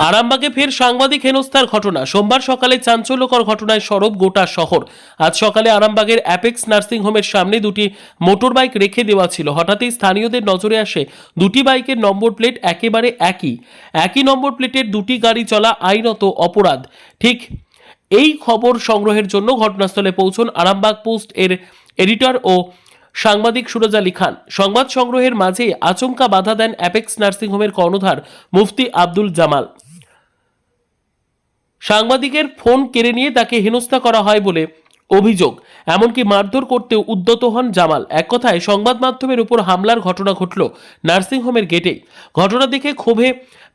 আরামবাগে ফের সাংবাদিক হেনস্থার ঘটনা। সোমবার সকালে চাঞ্চল্যকর ঘটনায় সরব গোটা শহর। আজ সকালে আরামবাগের অ্যাপেক্স নার্সিং হোমের সামনে দুটি মোটর বাইক রেখে দেওয়া ছিল। হঠাৎই স্থানীয়দের নজরে আসে, দুটি বাইকের নম্বর প্লেট একেবারে একই। একই নম্বর প্লেটের দুটি গাড়ি চলা আইনত অপরাধ। ঠিক এই খবর সংগ্রহের জন্য ঘটনাস্থলে পৌঁছন আরামবাগ পোস্ট এর এডিটর ও সাংবাদিক সুরজ আলী খান। সংবাদ সংগ্রহের মাঝে আচমকা বাধা দেন অ্যাপেক্স নার্সিংহোমের কর্ণধার মুফতি আব্দুল জামাল। সাংবাদিকের ফোন কেড়ে নিয়ে তাকে হেনস্থা করা হয় বলে অভিযোগ। এমনকি মারধর করতেও উদ্যত হন জামাল। এক কথায়, সংবাদ মাধ্যমের উপর হামলার ঘটনা ঘটল নার্সিংহোমের গেটে ঘটনা দেখে ক্ষোভে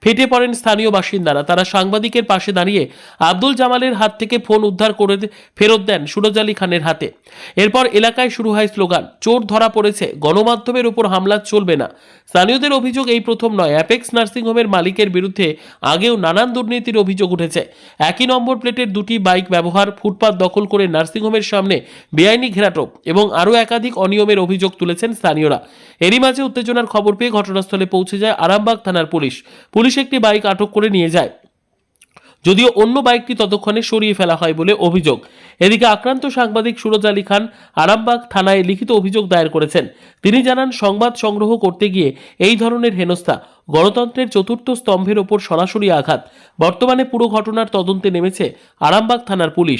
ফেটে পড়েন স্থানীয় বাসিন্দারা। তারা সাংবাদিকের পাশে দাঁড়িয়ে আব্দুল জামালের হাত থেকে ফোন উদ্ধার করে ফেরত দেন সুরজ আলী খানের হাতে। এরপর এলাকায় শুরু হয় স্লোগান, চোর ধরা পড়েছে, গণমাধ্যমের উপর হামলা চলবে না। স্থানীয়দের অভিযোগ এই প্রথম নয়, অ্যাপেক্স নার্সিংহোমের মালিকের বিরুদ্ধে আগেও নানান দুর্নীতির অভিযোগ উঠেছে। একই নম্বর প্লেটের দুটি বাইক ব্যবহার, ফুটপাত দখল করে নার্সিংহোমের সামনে বেআইনি ঘেরাটোপ এবং আরও একাধিক অনিয়মের অভিযোগ তুলেছেন স্থানীয়রা। এরই মাঝে উত্তেজনার খবর পেয়ে ঘটনাস্থলে পৌঁছে যায় আরামবাগ থানার পুলিশ পুলিশ একটি বাইক আটক করে নিয়ে যায়। যদিও অন্য বাইকটি ততক্ষণে সরিয়ে ফেলা হয় বলে অভিযোগ। এদিকে আক্রান্ত সাংবাদিক সুরজ আলী খান আরামবাগ থানায় লিখিত অভিযোগ দায়ের করেছেন। তিনি জানান, সংবাদ সংগ্রহ করতে গিয়ে এই ধরনের হেনস্থা গণতন্ত্রের চতুর্থ স্তম্ভের ওপর সরাসরি আঘাত। বর্তমানে পুরো ঘটনার তদন্তে নেমেছে আরামবাগ থানার পুলিশ।